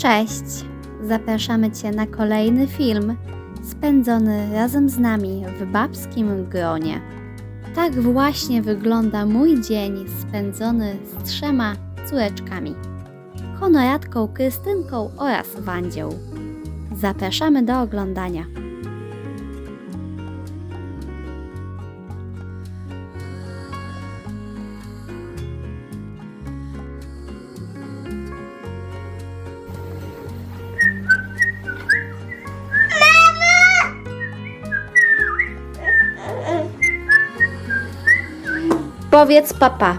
Cześć! Zapraszamy Cię na kolejny film spędzony razem z nami w babskim gronie. Tak właśnie wygląda mój dzień spędzony z trzema córeczkami. Honoratką, Krystynką oraz Wandzią. Zapraszamy do oglądania. Powiedz papa,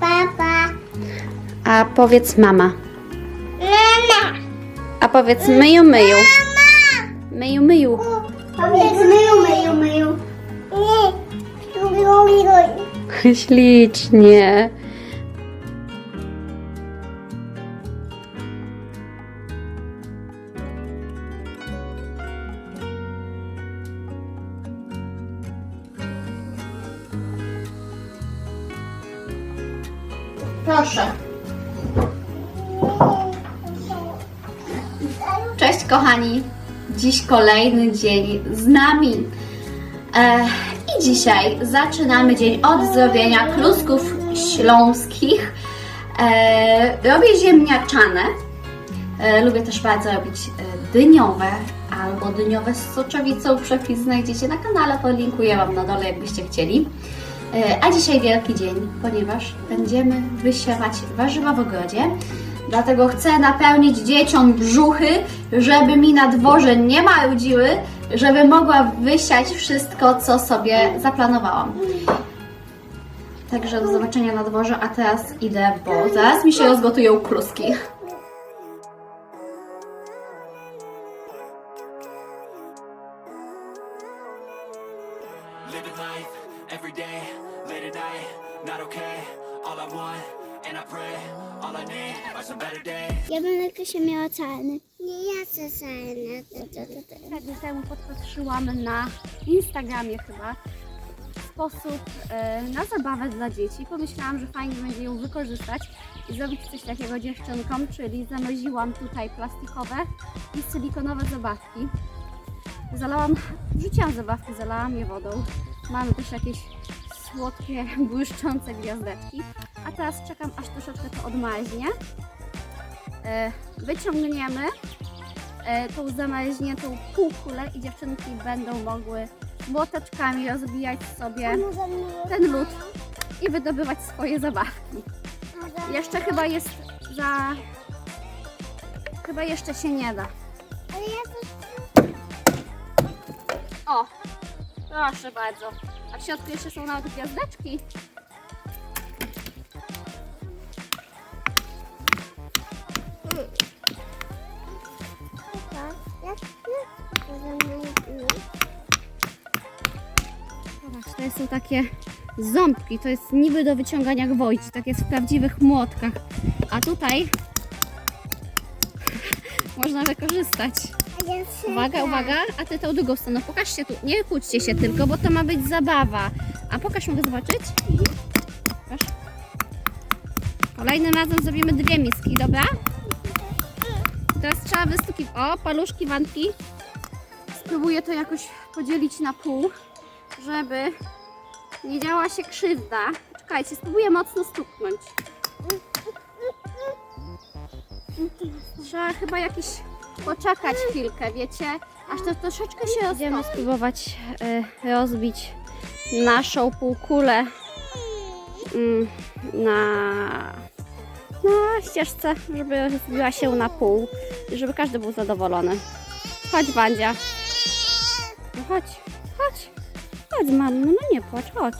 Papa. a powiedz mama, Mama. a powiedz myju myju. Myju myju. Powiedz myju, myju, myju. Nie. Myju, myju. Ślicznie. Proszę. Cześć kochani. Dziś kolejny dzień z nami. E, I dzisiaj zaczynamy dzień od zrobienia klusków śląskich. E, robię ziemniaczane. E, lubię też bardzo robić dyniowe albo dyniowe z soczewicą. Przepis znajdziecie na kanale, podlinkuję Wam na dole, jakbyście chcieli. E, A dzisiaj wielki dzień, ponieważ będziemy wysiewać warzywa w ogrodzie. Dlatego chcę napełnić dzieciom brzuchy, żeby mi na dworze nie marudziły, żeby mogła wysiać wszystko, co sobie zaplanowałam. Także do zobaczenia na dworze, a teraz idę, bo zaraz mi się rozgotują kluski. Krysia miała czarny. Nie, ja chcę czarny. Tygodnie temu podpatrzyłam na Instagramie chyba sposób e, na zabawę dla dzieci. Pomyślałam, że fajnie będzie ją wykorzystać i zrobić coś takiego dziewczynkom, czyli zamroziłam tutaj plastikowe i silikonowe zabawki. Zalałam, wrzuciłam zabawki, zalałam je wodą. Mamy też jakieś słodkie, błyszczące gwiazdeczki. A teraz czekam, aż troszeczkę to odmaźnie. E, wyciągniemy e, tą zamaźniętą półkulę i dziewczynki będą mogły młoteczkami rozbijać sobie ten lód i wydobywać swoje zabawki. Jeszcze chyba jest za... Chyba jeszcze się nie da. O, proszę bardzo. A w środku jeszcze są nawet gwiazdeczki. Takie ząbki, to jest niby do wyciągania gwoździ, tak jest w prawdziwych młotkach. A tutaj można wykorzystać. Uwaga, uwaga, a ty tą drugą stroną, pokaż się tu, nie kłóćcie się tylko, bo to ma być zabawa. A pokaż, mogę zobaczyć? Pokaż. Kolejnym razem zrobimy dwie miski, dobra? Teraz trzeba wystukiwać. O, paluszki, wandki. Spróbuję to jakoś podzielić na pół, żeby nie działa się krzywda. Czekajcie, spróbuję mocno stuknąć. Trzeba chyba jakieś poczekać chwilkę, wiecie? Aż to troszeczkę się roztopi. Będziemy spróbować e, rozbić naszą półkulę mm, na, na ścieżce, żeby rozbiła się na pół i żeby każdy był zadowolony. Chodź, Wandzia. No chodź. Chodź, mam, no nie płacz, chodź.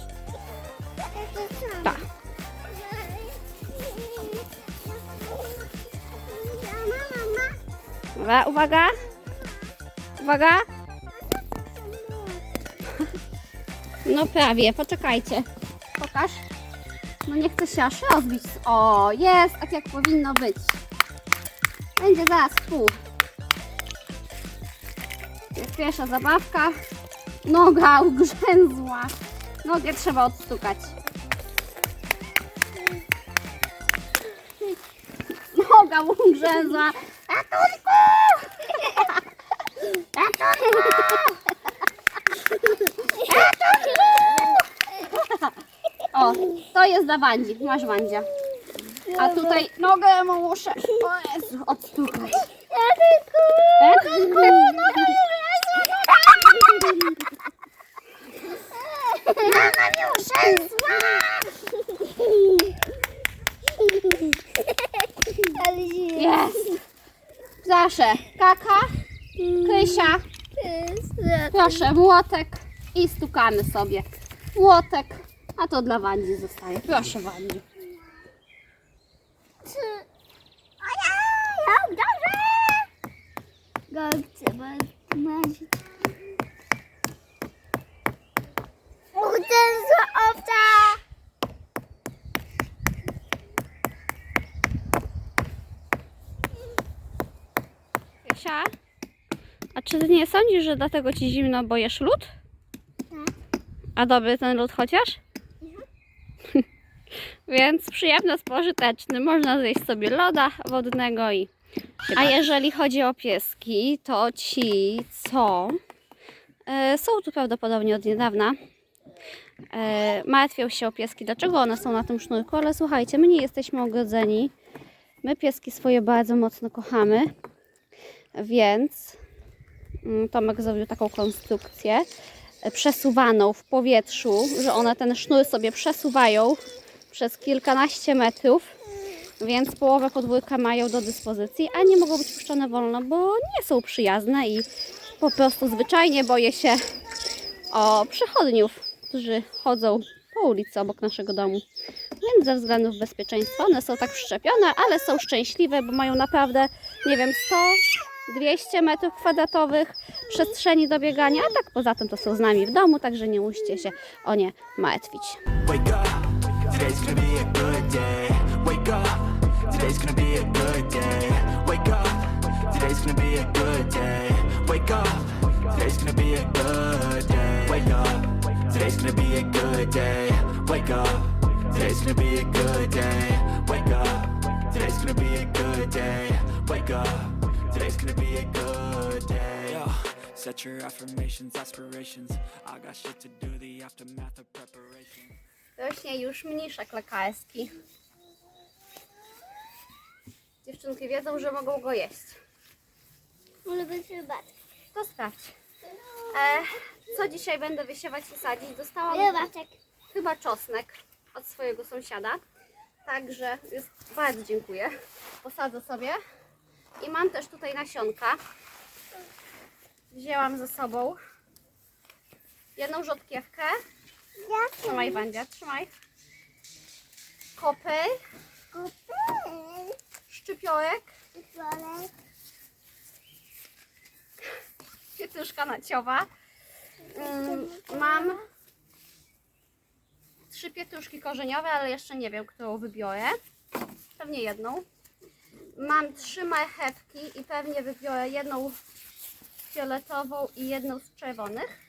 Tak. Uwaga. Uwaga. No prawie, poczekajcie. Pokaż. No nie chce się aż rozbić. O, jest, tak jak powinno być. Będzie zaraz pół. Jest pierwsza zabawka. Noga ugrzęzła. Nogę trzeba odstukać. Noga ugrzęzła. O, to jest dla Wandzi. Masz Wandzia. A tutaj nogę mu muszę o Jezu, odstukać. Ratunku! Ratunku, noga Mama mnie Ale się Jest. Proszę, kaka, Krysia, proszę, młotek i stukamy sobie. Młotek, a to dla Wandzi zostaje. Proszę Wandzi. Jak dobrze! Go trzeba zmarzyć. Uderza owca! A czy ty nie sądzisz, że dlatego ci zimno, bo jesz lód? Tak. A dobry ten lód chociaż? Więc przyjemny, spożyteczny. Można zjeść sobie loda wodnego i... A jeżeli chodzi o pieski, to ci, co e, są tu prawdopodobnie od niedawna, e, martwią się o pieski, dlaczego one są na tym sznurku, ale słuchajcie, my nie jesteśmy ogrodzeni. My pieski swoje bardzo mocno kochamy, więc mm, Tomek zrobił taką konstrukcję e, przesuwaną w powietrzu, że one ten sznur sobie przesuwają przez kilkanaście metrów, więc połowę podwórka mają do dyspozycji, a nie mogą być puszczone wolno, bo nie są przyjazne i po prostu zwyczajnie boję się o przechodniów, którzy chodzą po ulicy obok naszego domu. Więc ze względów bezpieczeństwa one są tak przyczepione, ale są szczęśliwe, bo mają naprawdę, nie wiem, 100, 200 metrów kwadratowych przestrzeni do biegania, a tak poza tym to są z nami w domu, także nie musicie się o nie martwić. Wake up, today's gonna be a good day. Wake up, today's gonna be a good day. Wake up, today's gonna be a good day. Wake up, today's gonna be a good day. Yo, set your affirmations, aspirations. I got shit to do, the aftermath of preparation. Rośnie już mniszek lekarski. Dziewczynki wiedzą, że mogą go jeść. Może być rybaczek. To sprawdź. E, co dzisiaj będę wysiewać i sadzić? Dostałam Rybaczek. chyba czosnek od swojego sąsiada. Także jest, bardzo dziękuję. Posadzę sobie. I mam też tutaj nasionka. Wzięłam ze sobą jedną rzodkiewkę. Trzymaj, Wandzia, trzymaj. Kopy, kupy? szczypiorek, Wolek. pietruszka naciowa. Mm, Mam trzy pietruszki korzeniowe, ale jeszcze nie wiem, którą wybiorę. Pewnie jedną. Mam trzy marchewki i pewnie wybiorę jedną fioletową i jedną z czerwonych.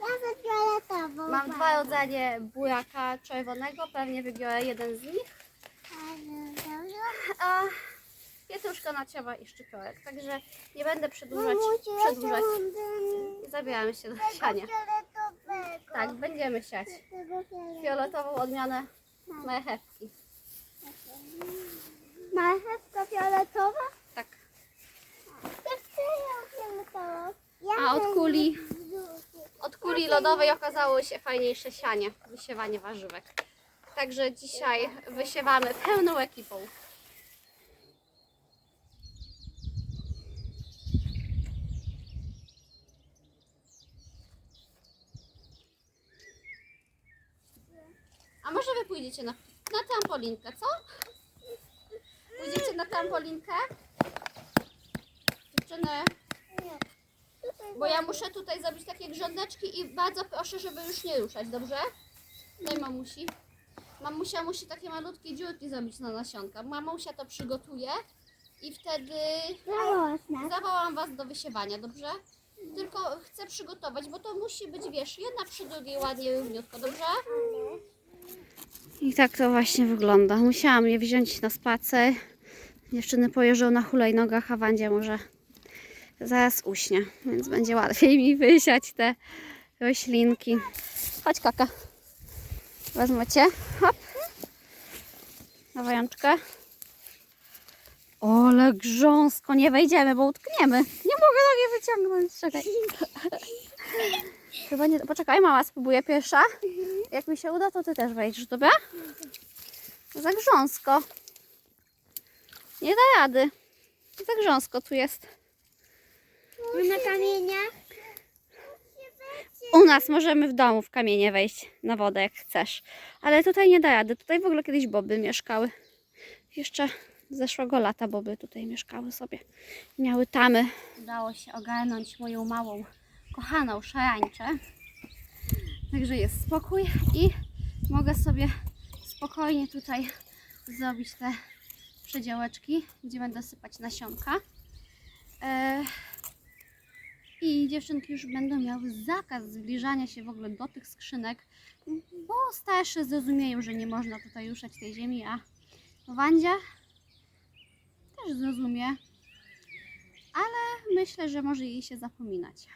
Ja za fioletową. Mam dwa rodzaje buraka czerwonego, pewnie wybiorę jeden z nich. A pietruszka naciowa i szczypiorek. Także nie będę przedłużać. przedłużać. Zabieramy się do siania. Tak, będziemy siać. Fioletową odmianę marchewki. Marchewka fioletowa? Tak. Ja chcę fioletową. A od kuli, od kuli lodowej okazało się fajniejsze sianie, wysiewanie warzywek. Także dzisiaj wysiewamy pełną ekipą. A może wy pójdziecie na, na trampolinkę, co? Pójdziecie na trampolinkę? Dziewczyny, bo ja muszę tutaj zrobić takie grządeczki i bardzo proszę, żeby już nie ruszać, dobrze? Daj mamusi. Mamusia musi takie malutkie dziurki zrobić na nasionka. Mamusia to przygotuje i wtedy zawołam Was do wysiewania, dobrze? Tylko chcę przygotować, bo to musi być, wiesz, jedna przy drugiej ładnie równiutko, dobrze? I tak to właśnie wygląda. Musiałam je wziąć na spacer, Dziewczyny pojeżdżą na hulajnogach, a Wandzie może zaraz uśnie, więc będzie łatwiej mi wysiać te roślinki. Chodź kaka. Wezmę cię. Hop. Na wajączkę. Ole grząsko, nie wejdziemy, bo utkniemy. Nie mogę nogi wyciągnąć, czekaj. Chyba nie, poczekaj, mama spróbuje pierwsza. Jak mi się uda, to ty też wejdziesz, dobra? Za grząsko. Nie da rady. Za grząsko tu jest. Na kamieniach? U nas możemy w domu w kamienie wejść na wodę jak chcesz. Ale tutaj nie da rady. Tutaj w ogóle kiedyś boby mieszkały. Jeszcze zeszłego lata boby tutaj mieszkały sobie. Miały tamy. Udało się ogarnąć moją małą, kochaną szarańczę. Także jest spokój i mogę sobie spokojnie tutaj zrobić te przedziałeczki, gdzie będę sypać nasionka. E, I dziewczynki już będą miały zakaz zbliżania się w ogóle do tych skrzynek, bo starsze zrozumieją, że nie można tutaj ruszać tej ziemi, a Wandzia też zrozumie, ale myślę, że może jej się zapominać.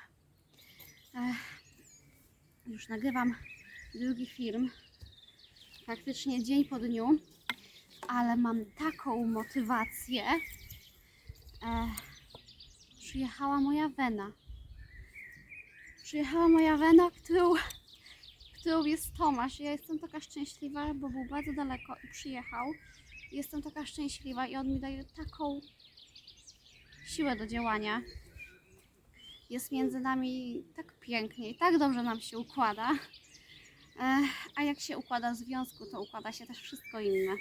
Ech, już nagrywam drugi film, praktycznie dzień po dniu, ale mam taką motywację. Ech, przyjechała moja wena. Przyjechała moja wena, którą, którą jest Tomasz. Ja jestem taka szczęśliwa, bo był bardzo daleko i przyjechał. Jestem taka szczęśliwa i on mi daje taką siłę do działania. Jest między nami tak pięknie i tak dobrze nam się układa. A jak się układa w związku, to układa się też wszystko inne.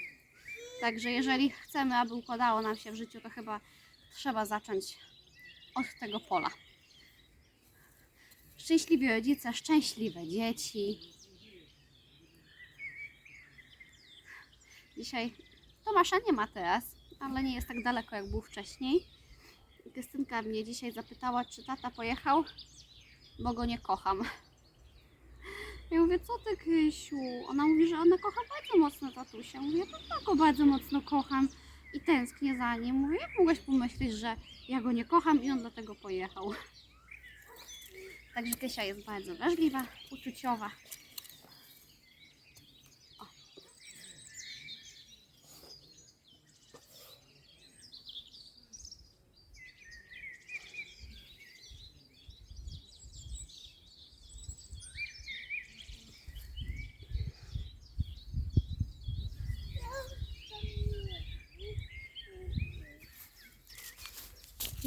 Także jeżeli chcemy, aby układało nam się w życiu, to chyba trzeba zacząć od tego pola. Szczęśliwi rodzice, szczęśliwe dzieci. Dzisiaj Tomasza nie ma teraz, ale nie jest tak daleko jak był wcześniej. Krystynka mnie dzisiaj zapytała, czy tata pojechał, bo go nie kocham. Ja mówię, co ty Krysiu? Ona mówi, że ona kocha bardzo mocno tatusia. Mówię, ja tak go bardzo mocno kocham i tęsknię za nim. Mówię, jak mogłaś pomyśleć, że ja go nie kocham i on dlatego pojechał. Także Krysia jest bardzo wrażliwa, uczuciowa.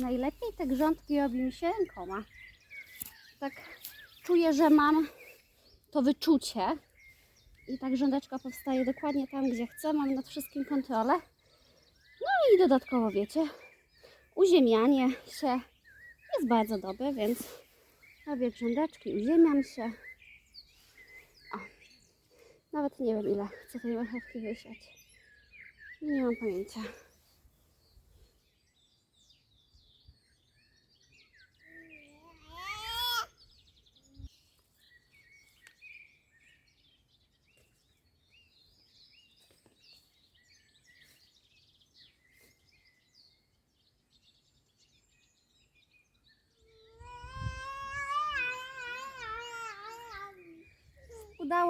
Najlepiej te grządki robi mi się rękoma. Tak czuję, że mam to wyczucie i ta grządeczka powstaje dokładnie tam, gdzie chcę. Mam nad wszystkim kontrolę. No i dodatkowo, wiecie, uziemianie się jest bardzo dobre, więc robię grządeczki, uziemiam się. O, nawet nie wiem, ile chcę tej marchewki wysiać. Nie mam pojęcia.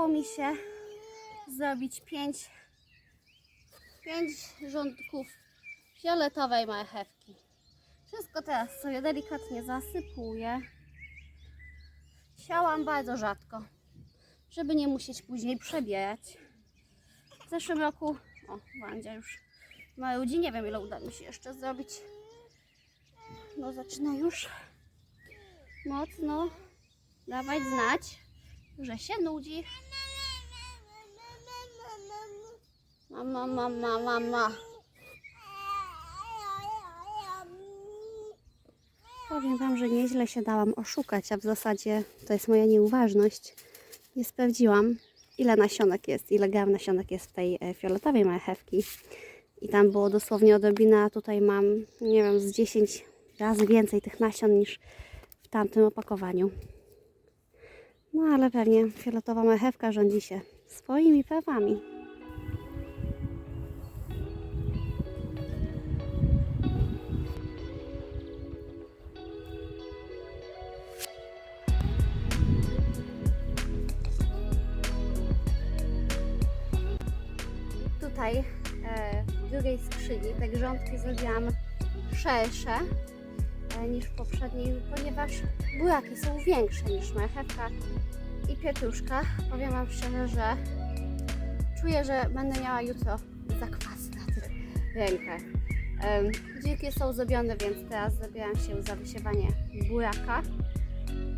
Udało mi się zrobić pięć, pięć rządków fioletowej marchewki. Wszystko teraz sobie delikatnie zasypuję. Siałam bardzo rzadko, żeby nie musieć później przebierać. W zeszłym roku, o, Wandzia już ma ludzi, nie wiem ile uda mi się jeszcze zrobić. No zaczyna już mocno dawać znać że się nudzi. Mama, mama, mama. Powiem Wam, że nieźle się dałam oszukać, a w zasadzie to jest moja nieuważność. Nie sprawdziłam, ile nasionek jest, ile gram nasionek jest w tej e, fioletowej marchewki. I tam było dosłownie odrobina, tutaj mam, nie wiem, z 10 razy więcej tych nasion niż w tamtym opakowaniu. No ale pewnie fioletowa mechewka rządzi się swoimi prawami. Tutaj e, w drugiej skrzyni te grządki zrobiłam szersze niż w poprzedniej, ponieważ buraki są większe niż marchewka i pietruszka. Powiem Wam szczerze, że czuję, że będę miała jutro zakwasy na tych rękach. Dziki są zrobione, więc teraz zabieram się za wysiewanie buraka.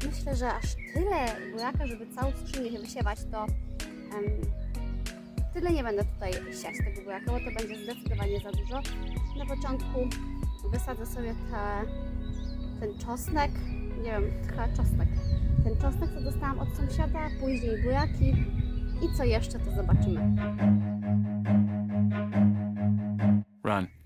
Myślę, że aż tyle buraka, żeby całą skrzynię wysiewać, to tyle nie będę tutaj siać tego buraka, bo to będzie zdecydowanie za dużo. Na początku wysadzę sobie te, ten czosnek, nie wiem, chyba czosnek. Ten czosnek, co dostałam od sąsiada, później buraki i co jeszcze, to zobaczymy. Run.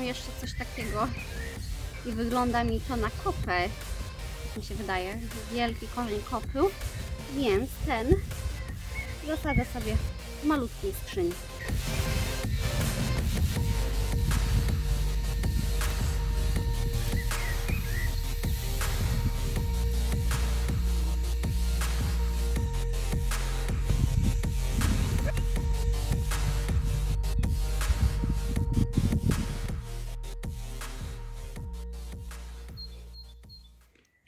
Mam jeszcze coś takiego. I wygląda mi to na kopę, mi się wydaje, wielki korzeń kopru, więc ten zasadzę sobie w malutkiej skrzyni.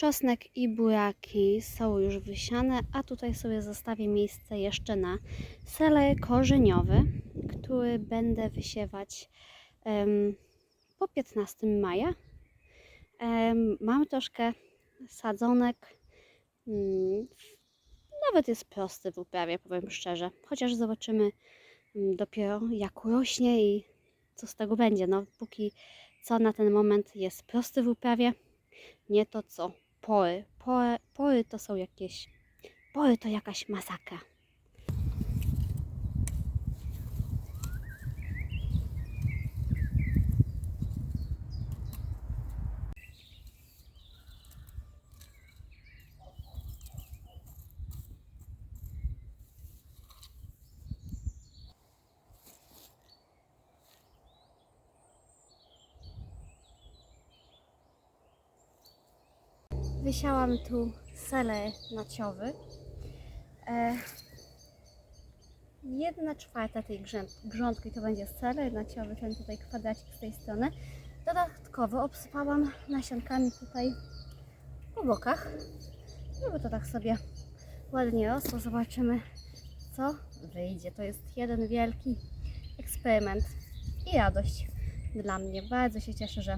Czosnek i buraki są już wysiane, a tutaj sobie zostawię miejsce jeszcze na seler korzeniowy, który będę wysiewać em, po 15 maja. Em, mam troszkę sadzonek, mm, nawet jest prosty w uprawie, powiem szczerze, chociaż zobaczymy mm, dopiero jak rośnie i co z tego będzie. No, póki co na ten moment jest prosty w uprawie, nie to co pory. Pory, pory to są jakieś. Pory to jakaś masakra. Wysiałam tu seler naciowy. E, jedna czwarta tej grządki to będzie seler naciowy, ten tutaj kwadracik z tej strony. Dodatkowo obsypałam nasionkami tutaj po bokach, żeby to tak sobie ładnie rosło. Zobaczymy, co wyjdzie. To jest jeden wielki eksperyment i radość dla mnie. Bardzo się cieszę, że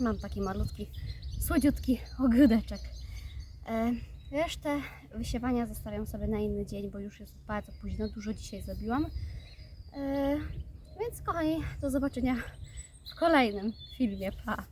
mam taki malutki słodziutki ogródeczek. E, resztę wysiewania zostawiam sobie na inny dzień, bo już jest bardzo późno, dużo dzisiaj zrobiłam. E, więc kochani, do zobaczenia w kolejnym filmie. Pa!